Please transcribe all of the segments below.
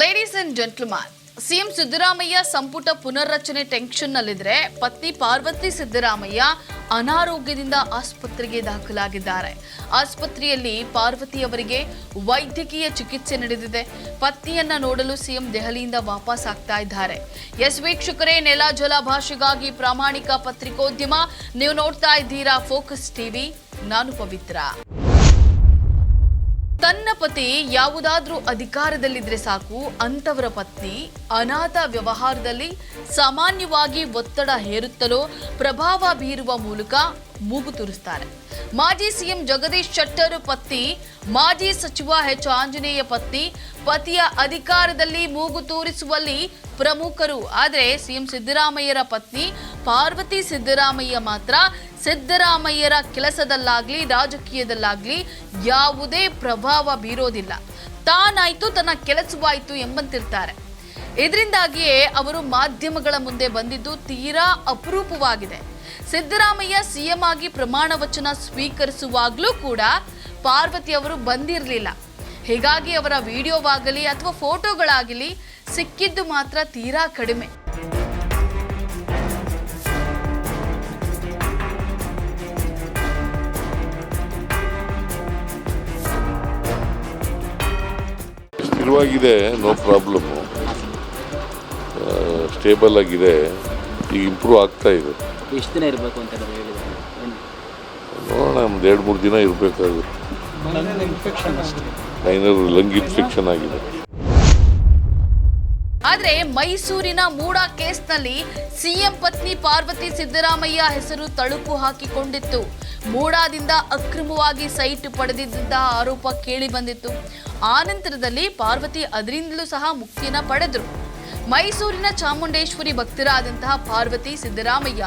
Ladies and gentleman CM Siddaramaiah ಸಂಪುಟ ಪುನರ್ರಚನೆ ಟೆನ್ಷನ್ನಲ್ಲಿದ್ರೆ ಪತ್ನಿ ಪಾರ್ವತಿ ಸಿದ್ದರಾಮಯ್ಯ ಅನಾರೋಗ್ಯದಿಂದ ಆಸ್ಪತ್ರೆಗೆ ದಾಖಲಾಗಿದ್ದಾರೆ. ಆಸ್ಪತ್ರೆಯಲ್ಲಿ ಪಾರ್ವತಿ ಅವರಿಗೆ ವೈದ್ಯಕೀಯ ಚಿಕಿತ್ಸೆ ನಡೆದಿದೆ. ಪತ್ನಿಯನ್ನ ನೋಡಲು ಸಿಎಂ ದೆಹಲಿಯಿಂದ ವಾಪಸ್ ಆಗ್ತಾ ಇದ್ದಾರೆ. ಎಸ್ ವೀಕ್ಷಕರೇ, ನೆಲ ಜಲ ಭಾಷೆಗಾಗಿ ಪ್ರಾಮಾಣಿಕ ಪತ್ರಿಕೋದ್ಯಮ. ನೀವು ನೋಡ್ತಾ ಇದ್ದೀರಾ ಫೋಕಸ್ ಟಿವಿ ನಾನು ಪವಿತ್ರ. ತನ್ನ ಪತಿ ಯಾವುದಾದ್ರೂ ಅಧಿಕಾರದಲ್ಲಿದ್ರೆ ಸಾಕು ಅಂತವರ ಪತ್ನಿ ಅನಾಥ ವ್ಯವಹಾರದಲ್ಲಿ ಸಾಮಾನ್ಯವಾಗಿ ಒತ್ತಡ ಹೇರುತ್ತಲೋ, ಪ್ರಭಾವ ಬೀರುವ ಮೂಲಕ ಮೂಗು ತೂರಿಸ್ತಾರೆ. ಮಾಜಿ ಸಿಎಂ ಜಗದೀಶ್ ಶೆಟ್ಟರ್ ಪತ್ನಿ, ಮಾಜಿ ಸಚಿವ ಎಚ್ ಆಂಜನೇಯ ಪತ್ನಿ ಪತಿಯ ಅಧಿಕಾರದಲ್ಲಿ ಮೂಗು ತೂರಿಸುವಲ್ಲಿ ಪ್ರಮುಖರು. ಆದರೆ ಸಿಎಂ ಸಿದ್ದರಾಮಯ್ಯರ ಪತ್ನಿ ಪಾರ್ವತಿ ಸಿದ್ದರಾಮಯ್ಯ ಮಾತ್ರ ಸಿದ್ದರಾಮಯ್ಯರ ಕೆಲಸದಲ್ಲಾಗ್ಲಿ, ರಾಜಕೀಯದಲ್ಲಾಗ್ಲಿ ಯಾವುದೇ ಪ್ರಭಾವ ಬೀರೋದಿಲ್ಲ. ತಾನಾಯ್ತು, ತನ್ನ ಕೆಲಸವಾಯ್ತು ಎಂಬಂತಿರ್ತಾರೆ. ಇದರಿಂದಾಗಿಯೇ ಅವರು ಮಾಧ್ಯಮಗಳ ಮುಂದೆ ಬಂದಿದ್ದು ತೀರಾ ಅಪರೂಪವಾಗಿದೆ. ಸಿದ್ದರಾಮಯ್ಯ ಸಿಎಂ ಆಗಿ ಪ್ರಮಾಣ ವಚನ ಸ್ವೀಕರಿಸುವಾಗಲೂ ಕೂಡ ಪಾರ್ವತಿ ಅವರು ಬಂದಿರಲಿಲ್ಲ. ಹೀಗಾಗಿ ಅವರ ವಿಡಿಯೋವಾಗಲಿ ಅಥವಾ ಫೋಟೋಗಳಾಗಲಿ ಸಿಕ್ಕಿದ್ದು ಮಾತ್ರ ತೀರಾ ಕಡಿಮೆ. ಸ್ಥಿರವಾಗಿದೆ ನೋ ಪ್ರಾಬ್ಲಮ್ಮು ಸ್ಟೇಬಲ್ ಆಗಿದೆ. ಈಗ ಇಂಪ್ರೂವ್ ಆಗ್ತಾ ಇದೆ. ಎಷ್ಟು ದಿನ ಇರಬೇಕು ಅಂತ? ನೋಡೋಣ ಒಂದು ಎರಡು ಮೂರು ದಿನ ಇರಬೇಕಾಗುತ್ತೆ. ಮೈನರ್ ಲಂಗ್ ಇನ್ಫೆಕ್ಷನ್ ಆಗಿದೆ. ಆದ್ರೆ ಮೈಸೂರಿನ ಮೂಡಾ ಕೇಸ್ನಲ್ಲಿ ಸಿಎಂ ಪತ್ನಿ ಪಾರ್ವತಿ ಸಿದ್ದರಾಮಯ್ಯ ಹೆಸರು ತಳುಕು ಹಾಕಿಕೊಂಡಿತ್ತು. ಮೂಡಾದಿಂದ ಅಕ್ರಮವಾಗಿ ಸೈಟ್ ಪಡೆದಿದ್ದ ಆರೋಪ ಕೇಳಿ ಬಂದಿತ್ತು. ಆ ನಂತರದಲ್ಲಿ ಪಾರ್ವತಿ ಅದರಿಂದಲೂ ಸಹ ಮುಕ್ತಿಯನ್ನ ಪಡೆದ್ರು. ಮೈಸೂರಿನ ಚಾಮುಂಡೇಶ್ವರಿ ಭಕ್ತರಾದಂತಹ ಪಾರ್ವತಿ ಸಿದ್ದರಾಮಯ್ಯ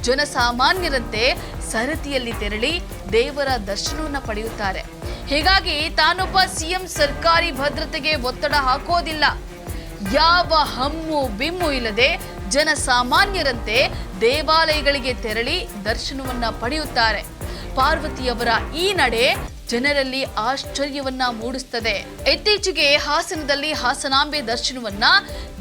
ಜನಸಾಮಾನ್ಯರಂತೆ ಸರತಿಯಲ್ಲಿ ತೆರಳಿ ದೇವರ ದರ್ಶನವನ್ನ ಪಡೆಯುತ್ತಾರೆ. ಹೀಗಾಗಿ ತಾನೊಬ್ಬ ಸಿಎಂ ಸರ್ಕಾರಿ ಭದ್ರತೆಗೆ ಒತ್ತಡ ಹಾಕೋದಿಲ್ಲ. ಯಾವ ಹಮ್ಮು ಬಿಮ್ಮು ಇಲ್ಲದೆ ಜನಸಾಮಾನ್ಯರಂತೆ ದೇವಾಲಯಗಳಿಗೆ ತೆರಳಿ ದರ್ಶನವನ್ನ ಪಡೆಯುತ್ತಾರೆ. ಪಾರ್ವತಿಯವರ ಈ ನಡೆ ಜನರಲ್ಲಿ ಆಶ್ಚರ್ಯವನ್ನ ಮೂಡಿಸ್ತದೆ. ಇತ್ತೀಚೆಗೆ ಹಾಸನದಲ್ಲಿ ಹಾಸನಾಂಬೆ ದರ್ಶನವನ್ನ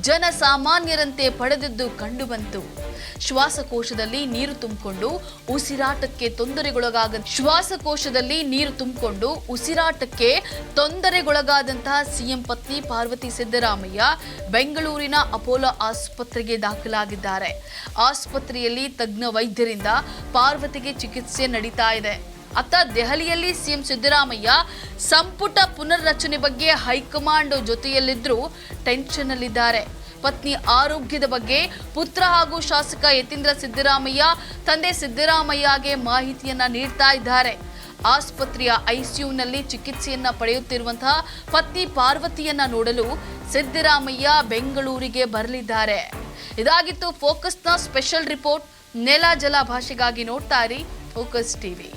ಜನಸಾಮಾನ್ಯರಂತೆ ಪಡೆದಿದ್ದು ಕಂಡುಬಂತು. ಶ್ವಾಸಕೋಶದಲ್ಲಿ ನೀರು ತುಂಬಿಕೊಂಡು ಉಸಿರಾಟಕ್ಕೆ ತೊಂದರೆಗೊಳಗಾಗ ಶ್ವಾಸಕೋಶದಲ್ಲಿ ನೀರು ತುಂಬಿಕೊಂಡು ಉಸಿರಾಟಕ್ಕೆ ತೊಂದರೆಗೊಳಗಾದಂತಹ ಸಿಎಂ ಪತ್ನಿ ಪಾರ್ವತಿ ಸಿದ್ದರಾಮಯ್ಯ ಬೆಂಗಳೂರಿನ ಅಪೋಲೋ ಆಸ್ಪತ್ರೆಗೆ ದಾಖಲಾಗಿದ್ದಾರೆ. ಆಸ್ಪತ್ರೆಯಲ್ಲಿ ತಜ್ಞ ವೈದ್ಯರಿಂದ ಪಾರ್ವತಿಗೆ ಚಿಕಿತ್ಸೆ ನಡೀತಾ ಇದೆ. ಅತ್ತ ದೆಹಲಿಯಲ್ಲಿ ಸಿಎಂ ಸಿದ್ದರಾಮಯ್ಯ ಸಂಪುಟ ಪುನರ್ರಚನೆ ಬಗ್ಗೆ ಹೈಕಮಾಂಡ್ ಜೊತೆಯಲ್ಲಿದ್ದರೂ ಟೆನ್ಷನ್ನಲ್ಲಿದ್ದಾರೆ. ಪತ್ನಿ ಆರೋಗ್ಯದ ಬಗ್ಗೆ ಪುತ್ರ ಹಾಗೂ ಶಾಸಕ ಯತೀಂದ್ರ ಸಿದ್ದರಾಮಯ್ಯ ತಂದೆ ಸಿದ್ದರಾಮಯ್ಯಗೆ ಮಾಹಿತಿಯನ್ನ ನೀಡ್ತಾ ಇದ್ದಾರೆ. ಆಸ್ಪತ್ರೆಯ ಐಸಿಯುನಲ್ಲಿ ಚಿಕಿತ್ಸೆಯನ್ನ ಪಡೆಯುತ್ತಿರುವಂತಹ ಪತ್ನಿ ಪಾರ್ವತಿಯನ್ನ ನೋಡಲು ಸಿದ್ದರಾಮಯ್ಯ ಬೆಂಗಳೂರಿಗೆ ಬರಲಿದ್ದಾರೆ. ಇದಾಗಿತ್ತು ಫೋಕಸ್ನ ಸ್ಪೆಷಲ್ ರಿಪೋರ್ಟ್. ನೆಲ ಜಲ ಭಾಷೆಗಾಗಿ ನೋಡ್ತಾ ಇರಿ ಫೋಕಸ್ ಟಿವಿ.